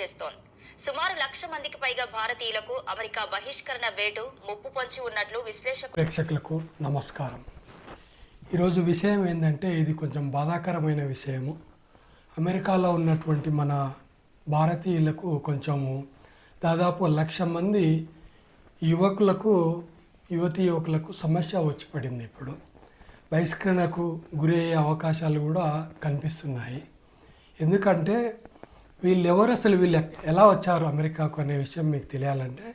చేస్తోంది. సుమారు లక్ష మందికి పైగా భారతీయులకు అమెరికా బహిష్కరణ వేటు ముప్పు పొంచి ఉన్నట్లు విశ్లేషకులు ప్రేక్షకులకు నమస్కారం. ఈరోజు విషయం ఏంటంటే ఇది కొంచెం బాధాకరమైన విషయము. అమెరికాలో ఉన్నటువంటి మన భారతీయులకు కొంచెము దాదాపు లక్ష మంది యువకులకు యువతి యువకులకు సమస్య వచ్చి పడింది ఇప్పుడు. బహిష్కరణకు గురయ్యే అవకాశాలు కూడా కనిపిస్తున్నాయి. ఎందుకంటే వీళ్ళు ఎవరు అసలు? వీళ్ళు ఎలా వచ్చారు అమెరికాకు అనే విషయం మీకు తెలియాలంటే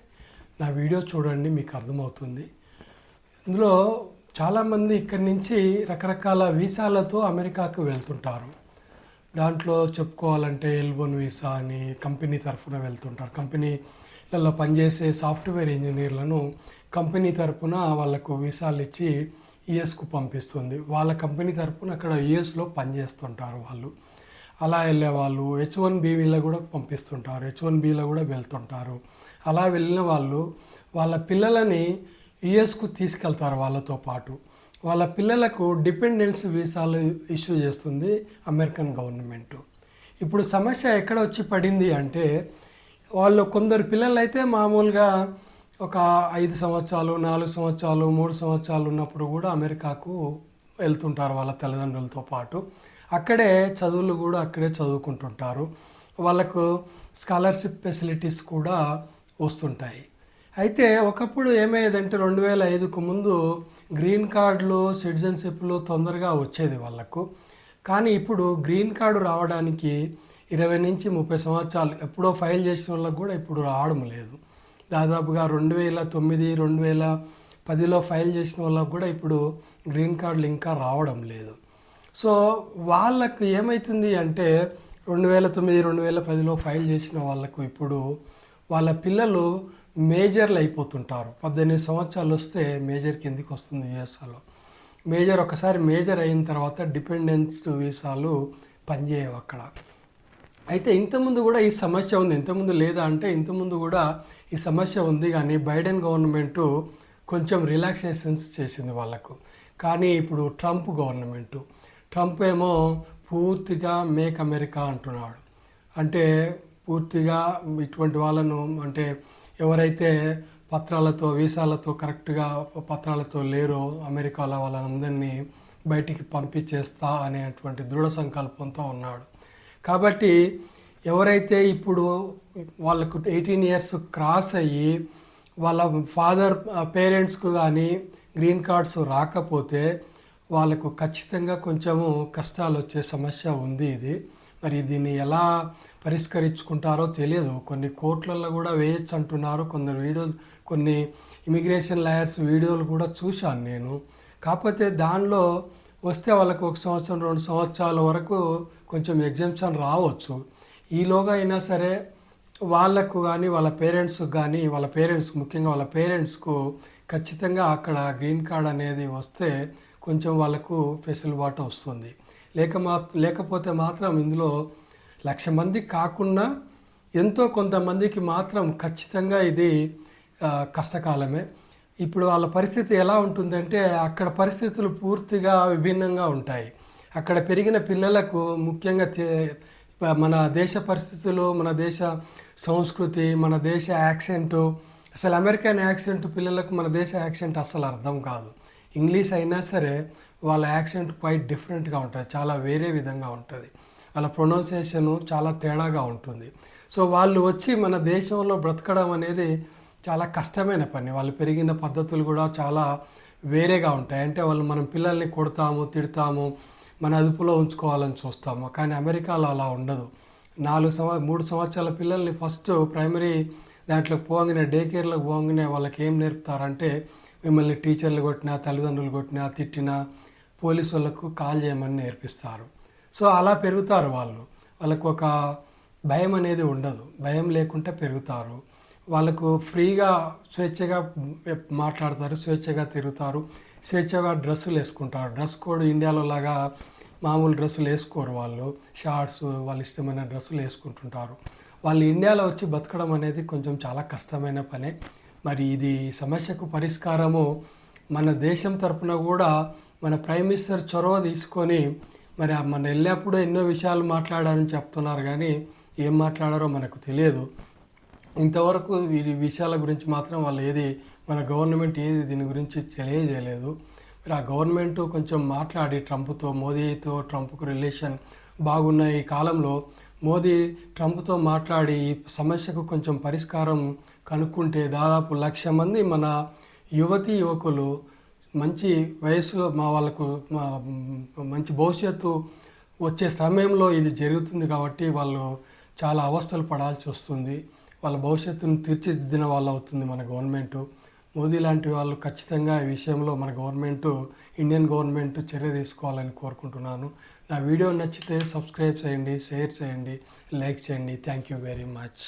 నా వీడియో చూడండి మీకు అర్థమవుతుంది. ఇందులో చాలామంది ఇక్కడి నుంచి రకరకాల వీసాలతో అమెరికాకు వెళ్తుంటారు. దాంట్లో చెప్పుకోవాలంటే ఎల్బోన్ వీసా అని కంపెనీ తరఫున వెళ్తుంటారు. కంపెనీలలో పనిచేసే సాఫ్ట్వేర్ ఇంజనీర్లను కంపెనీ తరఫున వాళ్ళకు వీసాలు ఇచ్చి యుఎస్కు పంపిస్తుంది. వాళ్ళ కంపెనీ తరఫున అక్కడ యుఎస్లో పనిచేస్తుంటారు వాళ్ళు. అలా వెళ్ళే వాళ్ళు హెచ్ వన్ బీలో కూడా పంపిస్తుంటారు. హెచ్ వన్ బీలో కూడా వెళ్తుంటారు. అలా వెళ్ళిన వాళ్ళు వాళ్ళ పిల్లలని యుఎస్కు తీసుకెళ్తారు వాళ్ళతో పాటు. వాళ్ళ పిల్లలకు డిపెండెన్స్ వీసాలు ఇష్యూ చేస్తుంది అమెరికన్ గవర్నమెంట్. ఇప్పుడు సమస్య ఎక్కడ వచ్చి పడింది అంటే వాళ్ళు కొందరు పిల్లలు అయితే మామూలుగా ఒక ఐదు సంవత్సరాలు నాలుగు సంవత్సరాలు మూడు సంవత్సరాలు ఉన్నప్పుడు కూడా అమెరికాకు వెళ్తుంటారు వాళ్ళ తల్లిదండ్రులతో పాటు. అక్కడే చదువులు కూడా అక్కడే చదువుకుంటుంటారు. వాళ్ళకు స్కాలర్షిప్ ఫెసిలిటీస్ కూడా వస్తుంటాయి. అయితే ఒకప్పుడు ఏమయ్యేదంటే రెండు వేల ఐదుకు ముందు గ్రీన్ కార్డులు సిటిజన్షిప్లు తొందరగా వచ్చేది వాళ్ళకు. కానీ ఇప్పుడు గ్రీన్ కార్డు రావడానికి ఇరవై నుంచి ముప్పై సంవత్సరాలు ఎప్పుడో ఫైల్ చేసిన వాళ్ళకు కూడా ఇప్పుడు రావడం లేదు. దాదాపుగా రెండు వేల తొమ్మిది రెండు వేల పదిలో ఫైల్ చేసిన వాళ్ళకు కూడా ఇప్పుడు గ్రీన్ కార్డులు ఇంకా రావడం లేదు. సో వాళ్ళకు ఏమవుతుంది అంటే రెండు వేల తొమ్మిది రెండు వేల పదిలో ఫైల్ చేసిన వాళ్ళకు ఇప్పుడు వాళ్ళ పిల్లలు మేజర్లు అయిపోతుంటారు. పద్దెనిమిది సంవత్సరాలు వస్తే మేజర్ కిందికి వస్తుంది వీసాలో. మేజర్ ఒకసారి మేజర్ అయిన తర్వాత డిపెండెన్స్ వీసాలు పనిచేయవు అక్కడ. అయితే ఇంతకుముందు కూడా ఈ సమస్య ఉంది. ఇంతకుముందు లేదా అంటే ఇంతకుముందు కూడా ఈ సమస్య ఉంది కానీ బైడెన్ గవర్నమెంటు కొంచెం రిలాక్సేషన్స్ చేసింది వాళ్ళకు. కానీ ఇప్పుడు ట్రంప్ గవర్నమెంటు. ట్రంప్ ఏమో పూర్తిగా మేక్ అమెరికా అంటున్నాడు. అంటే పూర్తిగా ఇటువంటి వాళ్ళను అంటే ఎవరైతే పత్రాలతో వీసాలతో కరెక్ట్గా పత్రాలతో లేరో అమెరికాలో వాళ్ళందరినీ బయటికి పంపించేస్తా అనేటువంటి దృఢ సంకల్పంతో ఉన్నాడు. కాబట్టి ఎవరైతే ఇప్పుడు వాళ్ళకు ఎయిటీన్ ఇయర్స్ క్రాస్ అయ్యి వాళ్ళ ఫాదర్ పేరెంట్స్కు కానీ గ్రీన్ కార్డ్స్ రాకపోతే వాళ్ళకు ఖచ్చితంగా కొంచెము కష్టాలు వచ్చే సమస్య ఉంది ఇది. మరి దీన్ని ఎలా పరిష్కరించుకుంటారో తెలియదు. కొన్ని కోట్లలో కూడా వేయచ్చు అంటున్నారు కొందరు వీడియోలు కొన్ని ఇమిగ్రేషన్ లాయర్స్ వీడియోలు కూడా చూశాను నేను. కాకపోతే దానిలో వస్తే వాళ్ళకు ఒక సంవత్సరం రెండు సంవత్సరాల వరకు కొంచెం ఎగ్జామ్షన్ రావచ్చు. ఈలోగా అయినా సరే వాళ్ళకు కానీ వాళ్ళ పేరెంట్స్కి కానీ వాళ్ళ పేరెంట్స్ ముఖ్యంగా వాళ్ళ పేరెంట్స్కు ఖచ్చితంగా అక్కడ గ్రీన్ కార్డ్ అనేది వస్తే కొంచెం వాళ్ళకు వెసులుబాటు వస్తుంది. లేక మా లేకపోతే మాత్రం ఇందులో లక్ష మంది కాకుండా ఎంతో కొంతమందికి మాత్రం ఖచ్చితంగా ఇది కష్టకాలమే. ఇప్పుడు వాళ్ళ పరిస్థితి ఎలా ఉంటుందంటే అక్కడ పరిస్థితులు పూర్తిగా విభిన్నంగా ఉంటాయి. అక్కడ పెరిగిన పిల్లలకు ముఖ్యంగా మన దేశ పరిస్థితులు మన దేశ సంస్కృతి మన దేశ యాక్సెంటు అసలు అమెరికన్ యాక్సెంట్ పిల్లలకు మన దేశ యాక్సెంట్ అసలు అర్థం కాదు. ఇంగ్లీష్ అయినా సరే వాళ్ళ యాక్సెంట్ క్వైట్ డిఫరెంట్గా ఉంటుంది చాలా వేరే విధంగా ఉంటుంది. వాళ్ళ ప్రొనౌన్సియేషను చాలా తేడాగా ఉంటుంది. సో వాళ్ళు వచ్చి మన దేశంలో బ్రతకడం అనేది చాలా కష్టమైన పని. వాళ్ళు పెరిగిన పద్ధతులు కూడా చాలా వేరేగా ఉంటాయి. అంటే వాళ్ళు మనం పిల్లల్ని కొడతాము తిడతాము మన అదుపులో ఉంచుకోవాలని చూస్తాము. కానీ అమెరికాలో అలా ఉండదు. నాలుగు సంవ మూడు సంవత్సరాల పిల్లల్ని ఫస్ట్ ప్రైమరీ దాంట్లో పోగానే డే కేర్లకు పోగానే వాళ్ళకి ఏం నేర్పుతారంటే మిమ్మల్ని టీచర్లు కొట్టినా తల్లిదండ్రులు కొట్టినా తిట్టినా పోలీసు వాళ్ళకు కాల్ చేయమని నేర్పిస్తారు. సో అలా పెరుగుతారు వాళ్ళు. వాళ్ళకు ఒక భయం అనేది ఉండదు. భయం లేకుండా పెరుగుతారు. వాళ్ళకు ఫ్రీగా స్వేచ్ఛగా మాట్లాడతారు స్వేచ్ఛగా తిరుగుతారు స్వేచ్ఛగా డ్రెస్సులు వేసుకుంటారు. డ్రెస్ కోడ్ ఇండియాలో లాగా మామూలు డ్రెస్సులు వేసుకోరు వాళ్ళు. షార్ట్స్ వాళ్ళ ఇష్టమైన డ్రెస్సులు వేసుకుంటుంటారు. వాళ్ళు ఇండియాలో వచ్చి బతకడం అనేది కొంచెం చాలా కష్టమైన పనే. మరి ఇది సమస్యకు పరిష్కారము మన దేశం తరపున కూడా మన ప్రైమ్ మినిస్టర్ చొరవ తీసుకొని మరి మన వెళ్ళినప్పుడు ఎన్నో విషయాలు మాట్లాడారని చెప్తున్నారు కానీ ఏం మాట్లాడారో మనకు తెలియదు. ఇంతవరకు వీరి విషయాల గురించి మాత్రం వాళ్ళు ఏది మన గవర్నమెంట్ ఏది దీని గురించి తెలియజేయలేదు. మరి ఆ గవర్నమెంట్ కొంచెం మాట్లాడి ట్రంప్తో మోదీతో ట్రంప్కు రిలేషన్ బాగున్న ఈ కాలంలో. మోదీ ట్రంప్తో మాట్లాడి ఈ సమస్యకు కొంచెం పరిష్కారం కనుక్కుంటే దాదాపు లక్ష మంది మన యువతి యువకులు మంచి వయసులో మా వాళ్ళకు మా మంచి భవిష్యత్తు వచ్చే సమయంలో ఇది జరుగుతుంది కాబట్టి వాళ్ళు చాలా అవస్థలు పడాల్సి వస్తుంది. వాళ్ళ భవిష్యత్తును తీర్చిదిద్దిన వాళ్ళు అవుతుంది మన గవర్నమెంట్. మోదీ లాంటి వాళ్ళు ఖచ్చితంగా ఈ విషయంలో మన గవర్నమెంట్ ఇండియన్ గవర్నమెంట్ చర్య తీసుకోవాలని కోరుకుంటున్నాను. నా వీడియో నచ్చితే సబ్స్క్రైబ్ చేయండి షేర్ చేయండి లైక్ చేయండి. Thank you very much